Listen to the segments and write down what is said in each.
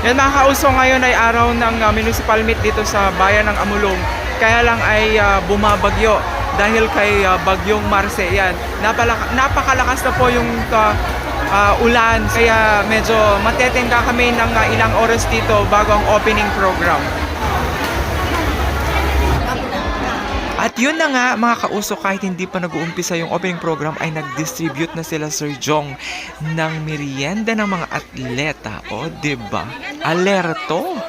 Yan mga kauso, ngayon ay araw ng uh, municipal meet dito sa bayan ng Amulong. Kaya lang ay uh, bumabagyo dahil kay uh, bagyong Marce. Yan, Napala- napakalakas na po yung uh, uh, ulan. Kaya medyo matetenga kami ng uh, ilang oras dito bago ang opening program. At yun na nga mga kauso kahit hindi pa nag-uumpisa yung opening program ay nag-distribute na sila Sir Jong ng merienda ng mga atleta. O, ba? Alerto!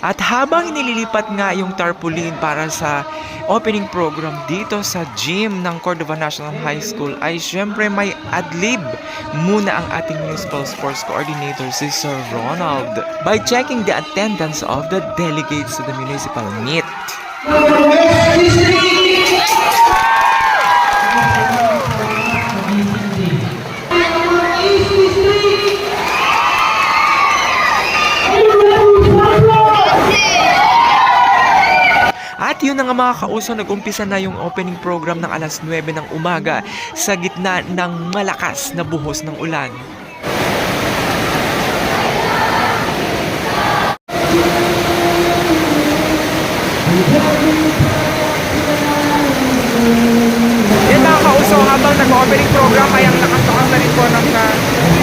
At habang nililipat nga yung tarpaulin para sa opening program dito sa gym ng Cordova National High School ay syempre may adlib muna ang ating municipal sports coordinator si Sir Ronald by checking the attendance of the delegates to the municipal meet. At yun na nga mga kauso, nag-umpisa na yung opening program ng alas 9 ng umaga sa gitna ng malakas na buhos ng ulan. Yan mga kauso, habang nag-opening program ay ang nakatukan na rin po ng uh,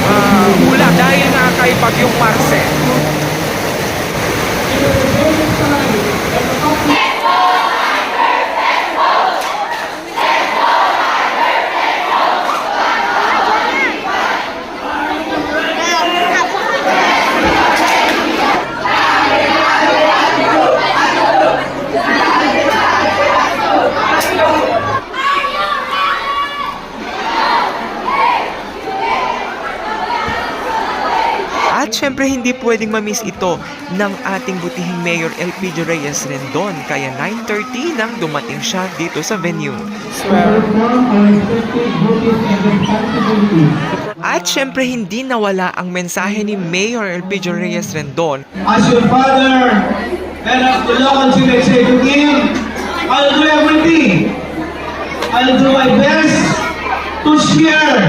uh, hula dahil nga kay Bagyong Marce. At syempre hindi pwedeng mamiss ito ng ating butihing Mayor Elpidio Reyes Rendon kaya 9.30 nang dumating siya dito sa venue. At syempre hindi nawala ang mensahe ni Mayor Elpidio Reyes Rendon As your father and as the local city executive, I'll do everything. I'll do my best to share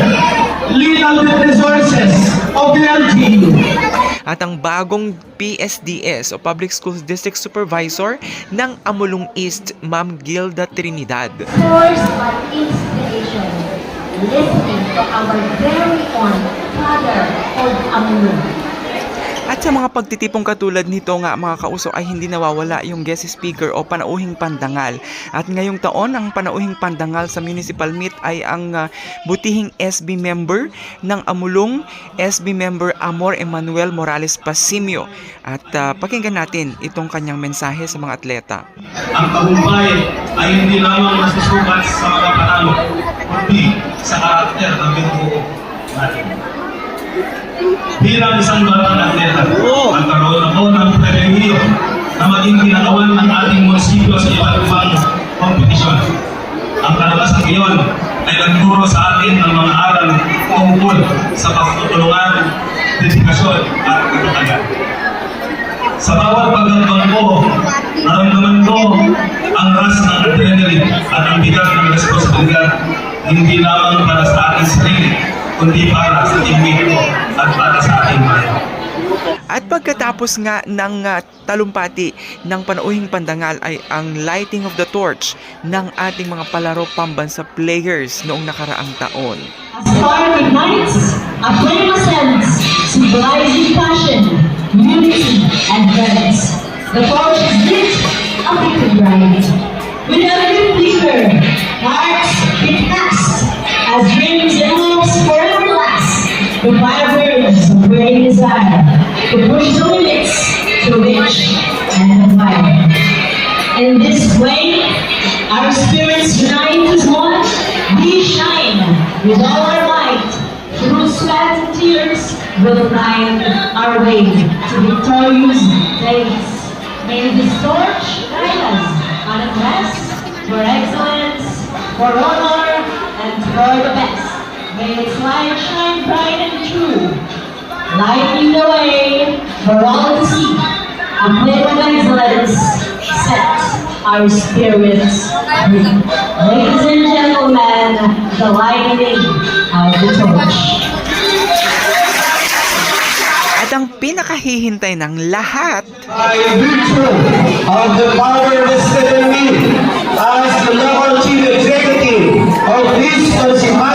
little bit resources. At ang bagong PSDS o Public Schools District Supervisor ng Amulong East, Ma'am Gilda Trinidad. source of inspiration, listening to our very own Father of Amulong. At sa mga pagtitipong katulad nito nga mga kauso ay hindi nawawala yung guest speaker o panauhing pandangal. At ngayong taon ang panauhing pandangal sa municipal meet ay ang ah, butihing SB member ng Amulong, SB member Amor Emmanuel Morales Pasimio. At ah, pakinggan natin itong kanyang mensahe sa mga atleta. Ang tagumpay ay hindi lamang nasusukat sa mga panalo, kundi sa karakter ng binubuo natin. Bilang isang batang atleta, nagkaroon ako ng pribilehiyo na maging ginagawan ng ating munisipyo sa iba't ibang kompetisyon. Ang kalabasang iyon ay nagturo sa atin ng mga aral tungkol sa pagtutulungan, dedikasyon at katatagan. Sa bawat pagkakabang ko, naramdaman ko ang ras ng adrenaline at ang bigat ng responsibilidad hindi lamang para sa ating sarili, kundi para sa teammate ko at para sa ating bayan. At pagkatapos nga ng ah, talumpati ng panauhing pandangal ay ang lighting of the torch ng ating mga palaro pambansa players noong nakaraang taon. As fire ignites, a flame ascends, symbolizing passion, unity, and presence. The torch is lit, a victory ride. With elegant flicker, desire, to push the limits, to reach and admire. In this way, our spirits unite as one. We shine with all our might. Through sweat and tears, we'll find our way to victorious days. May this torch guide us on a quest for excellence, for honor, and for the best. May its light shine bright and true, lighting the way for all to see. Amplify of excellence, set our spirits free. Ladies and gentlemen, the lighting of the torch. At ang pinakahihintay ng lahat By virtue of the power vested in me as the Lord Chief Executive of this Consumato